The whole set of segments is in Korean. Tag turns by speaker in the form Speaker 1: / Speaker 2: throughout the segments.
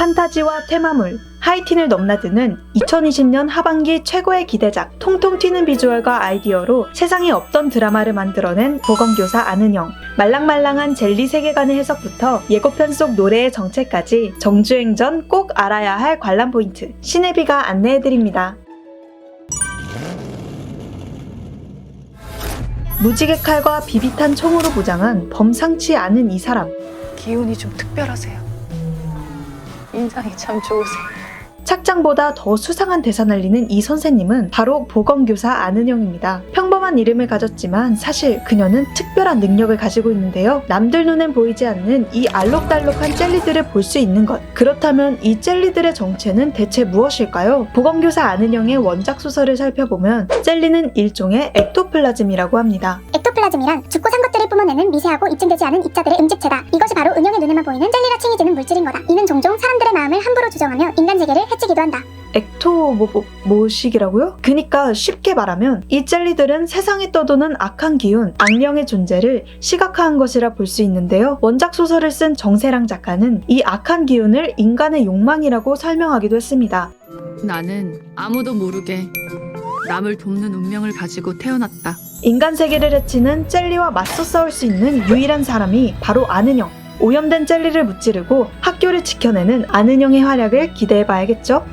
Speaker 1: 판타지와 테마물, 하이틴을 넘나드는 2020년 하반기 최고의 기대작, 통통 튀는 비주얼과 아이디어로 세상에 없던 드라마를 만들어낸 보건교사 아는영. 말랑말랑한 젤리 세계관의 해석부터 예고편 속 노래의 정체까지 정주행 전 꼭 알아야 할 관람 포인트, 신혜비가 안내해드립니다. 무지개 칼과 비비탄 총으로 무장한 범상치 않은 이 사람.
Speaker 2: 기운이 좀 특별하세요. 인상이 참 좋으세요.
Speaker 1: 착장보다 더 수상한 대사 날리는 이 선생님은 바로 보건교사 아는영입니다. 평범한 이름을 가졌지만 사실 그녀는 특별한 능력을 가지고 있는데요. 남들 눈엔 보이지 않는 이 알록달록한 젤리들을 볼 수 있는 것. 그렇다면 이 젤리들의 정체는 대체 무엇일까요? 보건교사 아는영의 원작 소설을 살펴보면 젤리는 일종의 액토플라즘이라고 합니다.
Speaker 3: 액토플라즘이란 죽고 산 것들을 뿜어내는 미세하고 입증되지 않은 입자들의 음집체다. 이것이 바로 은영의 눈에만 보이는 젤리라 칭해지는 물질인 거다. 이는 종종
Speaker 1: 뭐, 뭐 뭐식이라고요? 그니까 쉽게 말하면 이 젤리들은 세상에 떠도는 악한 기운, 악령의 존재를 시각화한 것이라 볼 수 있는데요. 원작 소설을 쓴 정세랑 작가는 이 악한 기운을 인간의 욕망이라고 설명하기도 했습니다.
Speaker 4: 나는 아무도 모르게 남을 돕는 운명을 가지고 태어났다.
Speaker 1: 인간 세계를 해치는 젤리와 맞서 싸울 수 있는 유일한 사람이 바로 아는영. 오염된 젤리를 무찌르고 학교를 지켜내는 아는영의 활약을 기대해봐야겠죠?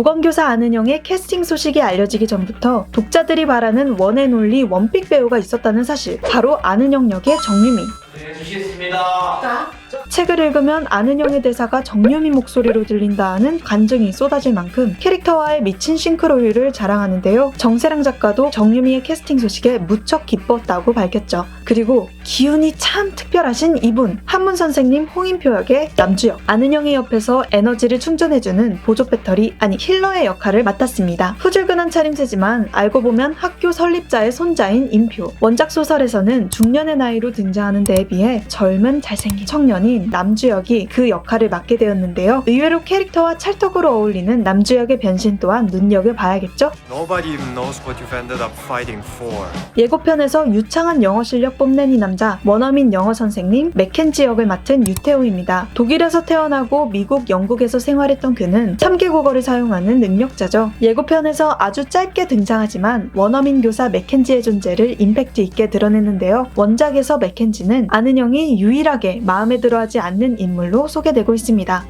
Speaker 1: 보건교사 아는영의 캐스팅 소식이 알려지기 전부터 독자들이 바라는 원앤올리 원픽 배우가 있었다는 사실 바로 아는영 역의 정유미
Speaker 5: 해주시겠습니다.
Speaker 1: 책을 읽으면 아는영의 대사가 정유미 목소리로 들린다는 간증이 쏟아질 만큼 캐릭터와의 미친 싱크로율을 자랑하는데요. 정세랑 작가도 정유미의 캐스팅 소식에 무척 기뻤다고 밝혔죠. 그리고 기운이 참 특별하신 이분 한문 선생님 홍인표 역의 남주혁 아는영의 옆에서 에너지를 충전해주는 보조 배터리 아니 힐러의 역할을 맡았습니다. 후줄근한 차림새지만 알고 보면 학교 설립자의 손자인 임표 원작 소설에서는 중년의 나이로 등장하는 데에 비해 젊은 잘생긴 청년인 남주혁이 그 역할을 맡게 되었는데요. 의외로 캐릭터와 찰떡으로 어울리는 남주혁의 변신 또한 눈여겨봐야겠죠?
Speaker 6: Nobody even knows what you've ended up fighting for.
Speaker 1: 예고편에서 유창한 영어 실력 뽐낸 이 남자 원어민 영어 선생님 맥켄지 역을 맡은 유태우입니다. 독일에서 태어나고 미국, 영국에서 생활했던 그는 3개국어를 사용하는 능력자죠. 예고편에서 아주 짧게 등장하지만 원어민 교사 맥켄지의 존재를 임팩트 있게 드러냈는데요. 원작에서 맥켄지는 아는영이 유일하게 마음에 들어하지 않는 인물로 소개되고 있습니다.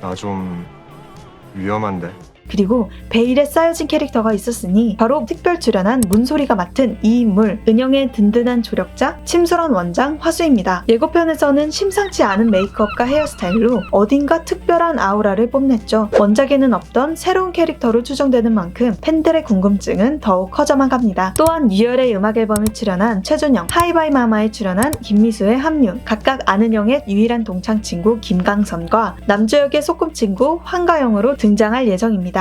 Speaker 6: 나 좀 위험한데.
Speaker 1: 그리고 베일에 쌓여진 캐릭터가 있었으니 바로 특별 출연한 문소리가 맡은 이 인물 은영의 든든한 조력자 침술원 원장 화수입니다. 예고편에서는 심상치 않은 메이크업과 헤어스타일로 어딘가 특별한 아우라를 뽐냈죠. 원작에는 없던 새로운 캐릭터로 추정되는 만큼 팬들의 궁금증은 더욱 커져만 갑니다. 또한 유열의 음악 앨범에 출연한 최준영, 하이바이 마마에 출연한 김미수의 합류, 각각 아는영의 유일한 동창 친구 김강선과 남주혁의 소꿉 친구 황가영으로 등장할 예정입니다.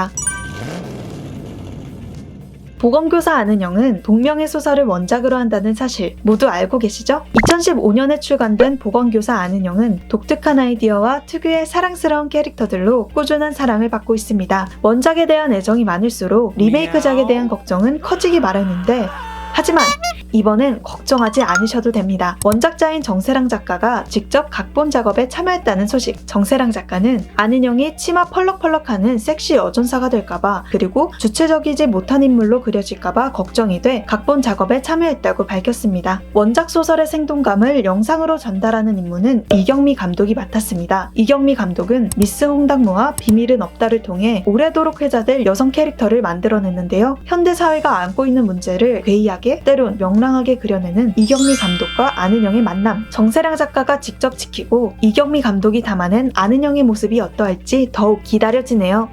Speaker 1: 보건교사 아는영은 동명의 소설을 원작으로 한다는 사실 모두 알고 계시죠? 2015년에 출간된 보건교사 아는영은 독특한 아이디어와 특유의 사랑스러운 캐릭터들로 꾸준한 사랑을 받고 있습니다. 원작에 대한 애정이 많을수록 리메이크작에 대한 걱정은 커지기 마련인데 하지만 이번엔 걱정하지 않으셔도 됩니다. 원작자인 정세랑 작가가 직접 각본 작업에 참여했다는 소식. 정세랑 작가는 아는영이 치마 펄럭펄럭하는 섹시 여전사가 될까봐 그리고 주체적이지 못한 인물로 그려질까봐 걱정이 돼 각본 작업에 참여했다고 밝혔습니다. 원작 소설의 생동감을 영상으로 전달하는 임무는 이경미 감독이 맡았습니다. 이경미 감독은 미스 홍당무와 비밀은 없다를 통해 오래도록 회자될 여성 캐릭터를 만들어냈는데요. 현대 사회가 안고 있는 문제를 괴이하게 때론 명랑하게 그려내는 이경미 감독과 아는영의 만남. 정세랑 작가가 직접 지키고 이경미 감독이 담아낸 아는영의 모습이 어떠할지 더욱 기다려지네요.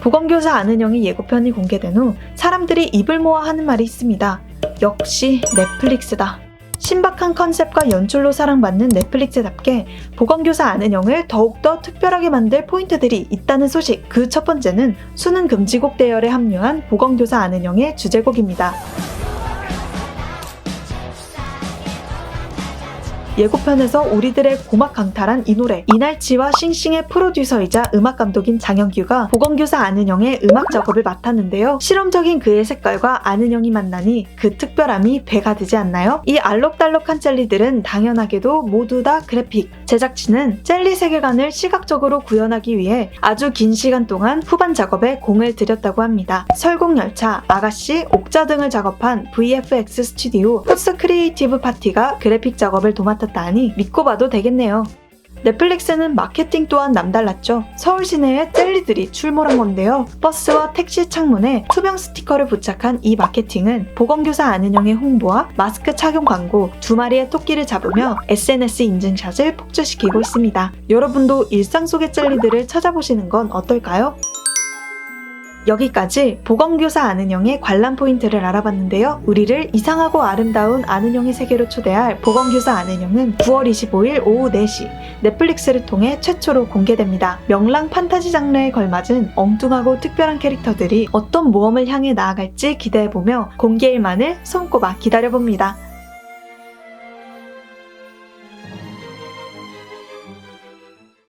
Speaker 1: 보건교사 아는영의 예고편이 공개된 후 사람들이 입을 모아 하는 말이 있습니다. 역시 넷플릭스다. 신박한 컨셉과 연출로 사랑받는 넷플릭스답게 보건교사 아는영을 더욱더 특별하게 만들 포인트들이 있다는 소식. 그 첫 번째는 수능 금지곡 대열에 합류한 보건교사 아는영의 주제곡입니다. 예고편에서 우리들의 고막 강탈한 이 노래 이날치와 싱싱의 프로듀서이자 음악 감독인 장영규가 보건교사 아는영의 음악 작업을 맡았는데요. 실험적인 그의 색깔과 아는영이 만나니 그 특별함이 배가 되지 않나요? 이 알록달록한 젤리들은 당연하게도 모두 다 그래픽. 제작진은 젤리 세계관을 시각적으로 구현하기 위해 아주 긴 시간 동안 후반 작업에 공을 들였다고 합니다. 설국열차, 아가씨, 옥자 등을 작업한 VFX 스튜디오 포스 크리에이티브 파티가 그래픽 작업을 도맡았 다 하니 믿고 봐도 되겠네요. 넷플릭스는 마케팅 또한 남달랐죠. 서울 시내에 젤리들이 출몰한 건데요. 버스와 택시 창문에 투명 스티커를 부착한 이 마케팅은 보건교사 아는영의 홍보와 마스크 착용 광고, 두 마리의 토끼를 잡으며 SNS 인증샷을 폭주시키고 있습니다. 여러분도 일상 속의 젤리들을 찾아보시는 건 어떨까요? 여기까지 보건교사 아는영의 관람 포인트를 알아봤는데요. 우리를 이상하고 아름다운 아는영의 세계로 초대할 보건교사 아는영은 9월 25일 오후 4시 넷플릭스를 통해 최초로 공개됩니다. 명랑 판타지 장르에 걸맞은 엉뚱하고 특별한 캐릭터들이 어떤 모험을 향해 나아갈지 기대해보며 공개일만을 손꼽아 기다려봅니다.